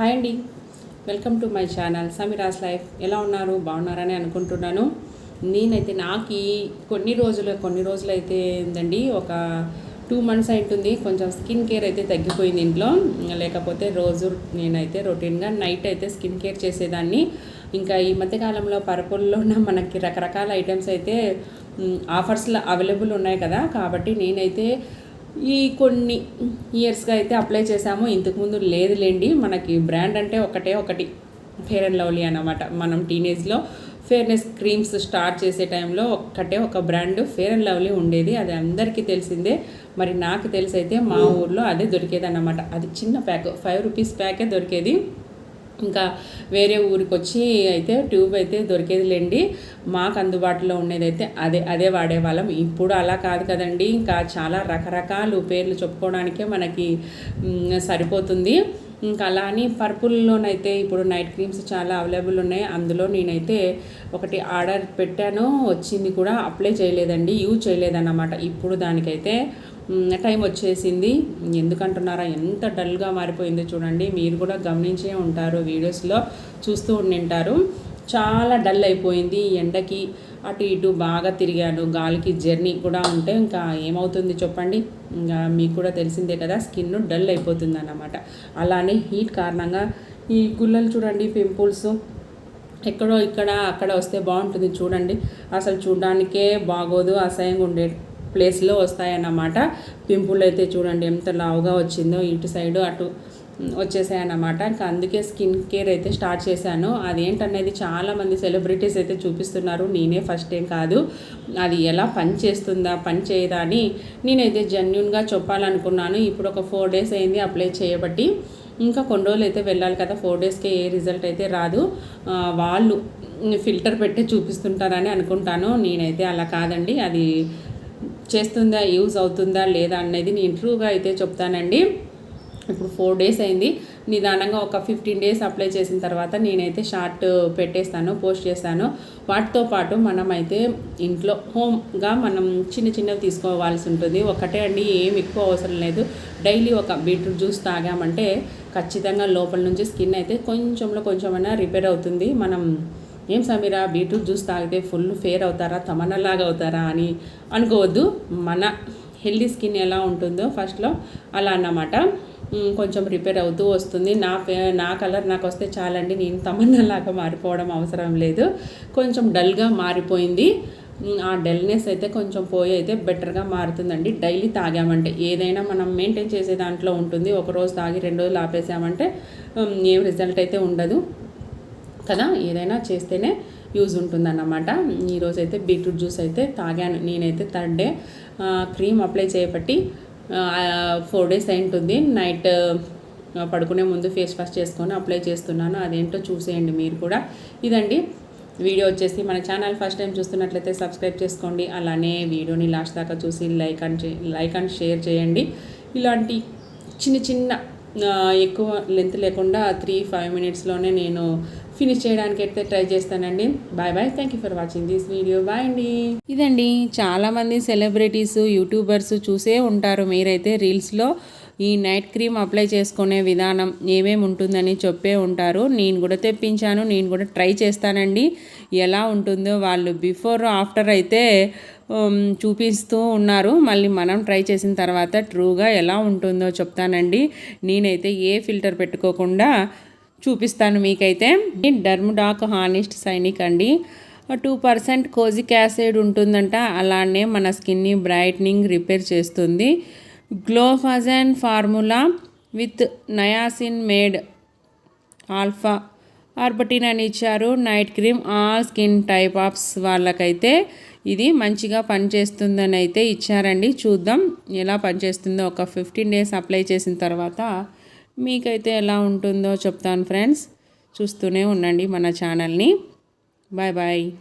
Hi అండి. Welcome to my channel Sameera's life. ఎలా ఉన్నారు? బాగున్నారని అనుకుంటున్నాను. నేనైతే నాకు ఈ కొన్ని రోజులు కొన్ని రోజులు అయితే ఏందండి ఒక టూ మంత్స్ అవుతుంది కొంచెం స్కిన్ కేర్ అయితే తగ్గిపోయింది ఇంట్లో. లేకపోతే రోజు నేనైతే రొటీన్గా నైట్ అయితే స్కిన్ కేర్ చేసేదాన్ని. ఇంకా ఈ మధ్యకాలంలో పర్పుల్లో ఉన్న మనకి రకరకాల ఐటమ్స్ అయితే ఆఫర్స్లో అవైలబుల్ ఉన్నాయి కదా. కాబట్టి నేనైతే ఈ కొన్ని ఇయర్స్గా అయితే అప్లై చేసాము ఇంతకుముందు లేదులేండి. మనకి బ్రాండ్ అంటే ఒకటే ఒకటి. ఫేర్ అండ్ లవ్లీ అనమాట మనం టీనేజ్లో ఫేర్నెస్ క్రీమ్స్ స్టార్ట్ చేసే టైంలో ఒక్కటే ఒక బ్రాండ్ ఫేర్ అండ్ లవ్లీ ఉండేది. అది అందరికీ తెలిసిందే. మరి నాకు తెలిసి అయితే మా ఊర్లో అదే దొరికేది అన్నమాట అది చిన్న ప్యాక్ ఫైవ్ రూపీస్ ప్యాకే దొరికేది. ఇంకా వేరే ఊరికి వచ్చి అయితే ట్యూబ్ అయితే దొరికేది లేండి మాకు అందుబాటులో ఉండేది అయితే అదే అదే వాడేవాళ్ళం. ఇప్పుడు అలా కాదు కదండి. ఇంకా చాలా రకరకాలు పేర్లు చెప్పుకోవడానికే మనకి సరిపోతుంది. ఇంకా అలా అని పర్పుల్లోనైతే ఇప్పుడు నైట్ క్రీమ్స్ చాలా అవైలబుల్ ఉన్నాయి అందులో నేనైతే ఒకటి ఆర్డర్ పెట్టాను. వచ్చింది కూడా అప్లై చేయలేదండి. యూజ్ చేయలేదన్నమాట. ఇప్పుడు దానికైతే టైం వచ్చేసింది. ఎందుకంటున్నారా? ఎంత డల్గా మారిపోయిందో చూడండి. మీరు కూడా గమనించే ఉంటారు వీడియోస్లో. చూస్తూ ఉండింటారు. చాలా డల్ అయిపోయింది ఎండకి. అటు ఇటు బాగా తిరిగాను. గాలికి జర్నీ కూడా ఉంటే ఇంకా ఏమవుతుంది చెప్పండి? ఇంకా మీకు కూడా తెలిసిందే కదా స్కిన్ డల్ అయిపోతుంది అన్నమాట అలానే హీట్ కారణంగా ఈ గుల్లలు చూడండి పింపుల్స్. ఎక్కడో ఇక్కడ అక్కడ వస్తే బాగుంటుంది చూడండి. అసలు చూడడానికే బాగోదు అసహ్యంగా ఉండే ప్లేస్లో వస్తాయన్నమాట. పింపుల్ అయితే చూడండి ఎంత లావుగా వచ్చిందో ఇటు సైడు అటు వచ్చేసాయన్నమాట. ఇంకా అందుకే స్కిన్ కేర్ అయితే స్టార్ట్ చేశాను. అదేంటనేది చాలామంది సెలబ్రిటీస్ అయితే చూపిస్తున్నారు. నేనే ఫస్ట్ ఏం కాదు. అది ఎలా పని చేస్తుందా పని చేయదా అని నేనైతే జెన్యున్గా చెప్పాలనుకున్నాను. ఇప్పుడు ఒక ఫోర్ డేస్ అయింది అప్లై చేయబట్టి. ఇంకా కొన్ని రోజులు అయితే వెళ్ళాలి కదా. ఫోర్ డేస్కే ఏ రిజల్ట్ అయితే రాదు. వాళ్ళు ఫిల్టర్ పెట్టి చూపిస్తుంటారని అనుకుంటాను. నేనైతే అలా కాదండి. అది చేస్తుందా యూజ్ అవుతుందా లేదా అనేది నేను ట్రూగా అయితే చెప్తానండి. ఇప్పుడు ఫోర్ డేస్ అయింది. నిదానంగా ఒక ఫిఫ్టీన్ డేస్ అప్లై చేసిన తర్వాత నేనైతే షార్ట్ పెట్టేస్తాను పోస్ట్ చేస్తాను. వాటితో పాటు మనమైతే ఇంట్లో హోమ్గా మనం చిన్న చిన్నవి తీసుకోవాల్సి ఉంటుంది. ఒకటే అండి ఏం ఎక్కువ అవసరం లేదు. డైలీ ఒక బీట్రూట్ జ్యూస్ తాగామంటే ఖచ్చితంగా లోపల నుంచి స్కిన్ అయితే కొంచెంలో కొంచెమైనా రిపేర్ అవుతుంది. మనం ఏం సమీరా? బీట్రూట్ జ్యూస్ తాగితే ఫుల్ ఫేర్ అవుతారా? తమన్నలాగా అవుతారా అని అనుకోవద్దు. మన హెల్దీ స్కిన్ ఎలా ఉంటుందో ఫస్ట్లో అలా అన్నమాట. కొంచెం రిపేర్ అవుతూ వస్తుంది. నా నా కలర్ నాకు వస్తే చాలండి. నేను తమన్నలాగా మారిపోవడం అవసరం లేదు. కొంచెం డల్గా మారిపోయింది. ఆ డల్నెస్ అయితే కొంచెం పోయి అయితే బెటర్గా మారుతుందండి. డైలీ తాగామంటే ఏదైనా మనం మెయింటైన్ చేసే దాంట్లో ఉంటుంది. ఒక రోజు తాగి రెండు రోజులు ఆపేసామంటే ఏం రిజల్ట్ అయితే ఉండదు. కదా ఏదైనా చేస్తేనే యూజ్ ఉంటుందన్నమాట. ఈరోజైతే బీట్రూట్ జ్యూస్ అయితే తాగాను. నేనైతే థర్డ్ డే క్రీమ్ అప్లై చేయబట్టి ఫోర్ డేస్ అయింటుంది. నైట్ పడుకునే ముందు ఫేస్ వాష్ చేసుకొని అప్లై చేస్తున్నాను. అదేంటో చూసేయండి మీరు కూడా. ఇదండి వీడియో వచ్చేసి. మన ఛానల్ ఫస్ట్ టైం చూస్తున్నట్లయితే సబ్స్క్రైబ్ చేసుకోండి. అలానే వీడియోని లాస్ట్ దాకా చూసి like and like and share చేయండి. ఇలాంటి చిన్న చిన్న ఎక్కువ లెంత్ లేకుండా త్రీ ఫైవ్ మినిట్స్లోనే నేను ఫినిష్ చేయడానికి అయితే ట్రై చేస్తానండి. Bye bye thank you for watching this video bye అండి. ఇదండి చాలామంది సెలబ్రిటీస్ యూట్యూబర్స్ చూసే ఉంటారు మీరైతే రీల్స్లో. ఈ నైట్ క్రీమ్ అప్లై చేసుకునే విధానం ఏమేమి ఉంటుందని చెప్పే ఉంటారు. నేను కూడా తెప్పించాను నేను కూడా ట్రై చేస్తానండి. ఎలా ఉంటుందో వాళ్ళు బిఫోర్ ఆఫ్టర్ అయితే చూపిస్తూ ఉన్నారు. మళ్ళీ మనం ట్రై చేసిన తర్వాత ట్రూగా ఎలా ఉంటుందో చెప్తానండి. నేనైతే ఏ ఫిల్టర్ పెట్టుకోకుండా చూపిస్తాను మీకైతే. డర్ముడాక్ హానిస్ట్ సైనిక్ అండి. టూ పర్సెంట్ కోజిక్ యాసిడ్ ఉంటుందంట. అలానే మన స్కిన్ని బ్రైట్నింగ్ రిపేర్ చేస్తుంది. GlowFusion formula with niacin made alpha arbutin అని ఇచ్చారు. Night cream all skin type offs వాళ్ళకైతే ఇది మంచిగా పనిచేస్తుందని అయితే ఇచ్చారండి. చూద్దాం ఎలా పనిచేస్తుందో. ఒక ఫిఫ్టీన్ డేస్ అప్లై చేసిన తర్వాత మీకైతే ఎలా ఉంటుందో చెప్తాను ఫ్రెండ్స్. చూస్తూనే ఉండండి మన ఛానల్ని. Bye bye.